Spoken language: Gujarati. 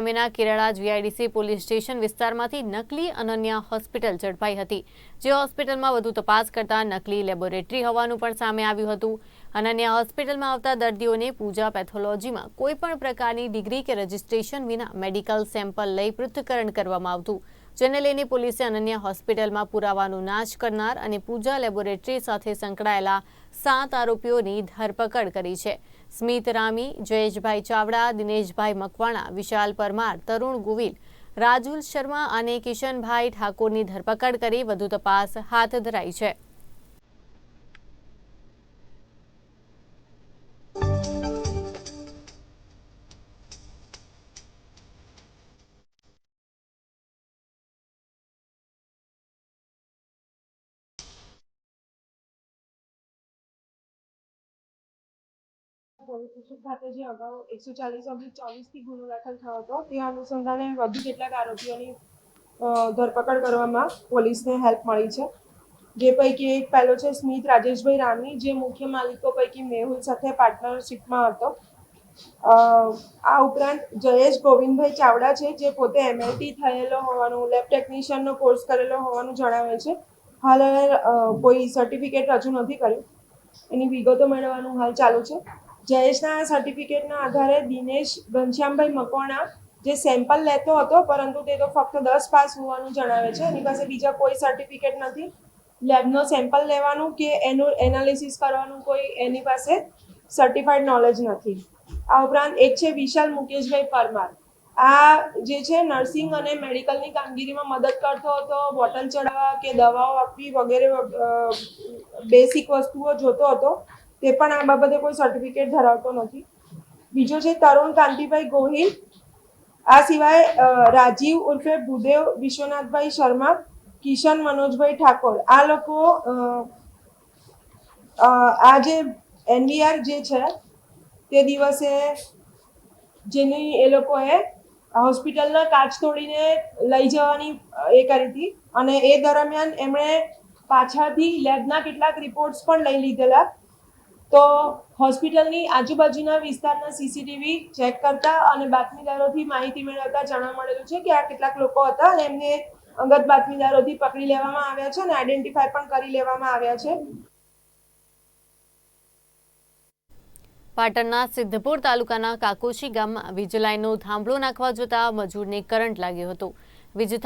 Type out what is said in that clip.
સામેના કેરાળા જીઆઈડીસી પોલીસ સ્ટેશન વિસ્તારમાંથી નકલી અનન્યા હોસ્પિટલ ઝડપાઈ હતી, જે હોસ્પિટલમાં વધુ તપાસ કરતા નકલી લેબોરેટરી હોવાનું પણ સામે આવ્યું હતું. અનન્યા હોસ્પિટલમાં આવતા દર્દીઓને પૂજા પેથોલોજીમાં કોઈપણ પ્રકારની ડિગ્રી કે રજિસ્ટ્રેશન વિના મેડિકલ સેમ્પલ લઈ પૃથ્થકરણ કરવામાં આવતું, જેને લઈને પોલીસે અનન્યા હોસ્પિટલમાં પુરાવાનો નાશ કરનાર અને પૂજા લેબોરેટરી સાથે સંકળાયેલા સાત આરોપીઓની ધરપકડ કરી છે. સ્મિત રામી, જયેશભાઈ ચાવડા, દિનેશભાઈ મકવાણા, વિશાલ પરમાર, તરુણ ગોવિલ, રાજુલ શર્મા અને કિશનભાઈ ઠાકોરની ધરપકડ કરી વધુ તપાસ હાથ ધરાઈ છે. પોલીસ ખાતે જે અગાઉ એકસો ચાલીસ ઓબ્લિક ચોવીસથી ગુનો દાખલ થયો હતો, તે અનુસંધાને વધુ કેટલાક આરોપીઓની ધરપકડ કરવામાં પોલીસને હેલ્પ મળી છે. જે પૈકી એક પહેલો છે સ્મિત રાજેશભાઈ રામી જે મુખ્ય માલિકો પૈકી મેહુલ સાથે પાર્ટનરશિપમાં હતો. આ ઉપરાંત જયેશ ગોવિંદભાઈ ચાવડા છે, જે પોતે એમએલટી થયેલો હોવાનું લેબ ટેકનિશિયનનો કોર્સ કરેલો હોવાનું જણાવે છે. હાલ હવે કોઈ સર્ટિફિકેટ રજૂ નથી કર્યું. એની વિગતો મેળવવાનું હાલ ચાલુ છે. જયેશના સર્ટિફિકેટના આધારે દિનેશ ઘનશ્યામભાઈ મકવાણા જે સેમ્પલ લેતો હતો, પરંતુ તે તો ફક્ત દસ પાસ હોવાનું જણાવે છે. એની પાસે બીજા કોઈ સર્ટિફિકેટ નથી. લેબનો સેમ્પલ લેવાનું કે એનું એનાલિસિસ કરવાનું કોઈ એની પાસે સર્ટિફાઈડ નોલેજ નથી. આ ઉપરાંત એક છે વિશાલ મુકેશભાઈ પરમાર. આ જે છે નર્સિંગ અને મેડિકલની કામગીરીમાં મદદ કરતો હતો, બોટલ ચડાવવા કે દવાઓ આપવી વગેરે બેસિક વસ્તુઓ જોતો હતો. તે પણ આ બાબતે કોઈ સર્ટિફિકેટ ધરાવતો નથી. બીજો છે તરુણ કાંતિભાઈ ગોહિલ. આ સિવાય રાજીવ ઉર્ફે ભૂદેવ વિશ્વનાથભાઈ શર્મા, કિશન મનોજભાઈ ઠાકોર. આ લોકો આ જે એનડીઆર જે છે, તે દિવસે જેની એ લોકોએ હોસ્પિટલના કાચ તોડીને લઈ જવાની એ કરી હતી. અને એ દરમિયાન એમણે પાછળથી લેબના કેટલાક રિપોર્ટ્સ પણ લઈ લીધેલા. તો હોસ્પિટલની આજુબાજુના વિસ્તારના સીસીટીવી ચેક કરતા અને બાતમીદારોથી માહિતી મેળવતા જાણવા મળેલું છે કે આ કેટલાક લોકો હતા અને એમને અંગત બાતમીદારોથી પકડી લેવામાં આવ્યા છે અને આઈડેન્ટિફાય પણ કરી લેવામાં આવ્યા છે. પાટણના સિદ્ધપુર તાલુકાના કાકોશી ગામમાં વીજ લાઈનનો થાંભલો નાખવા જતા મજૂરને કરંટ લાગ્યો હતો. વીજ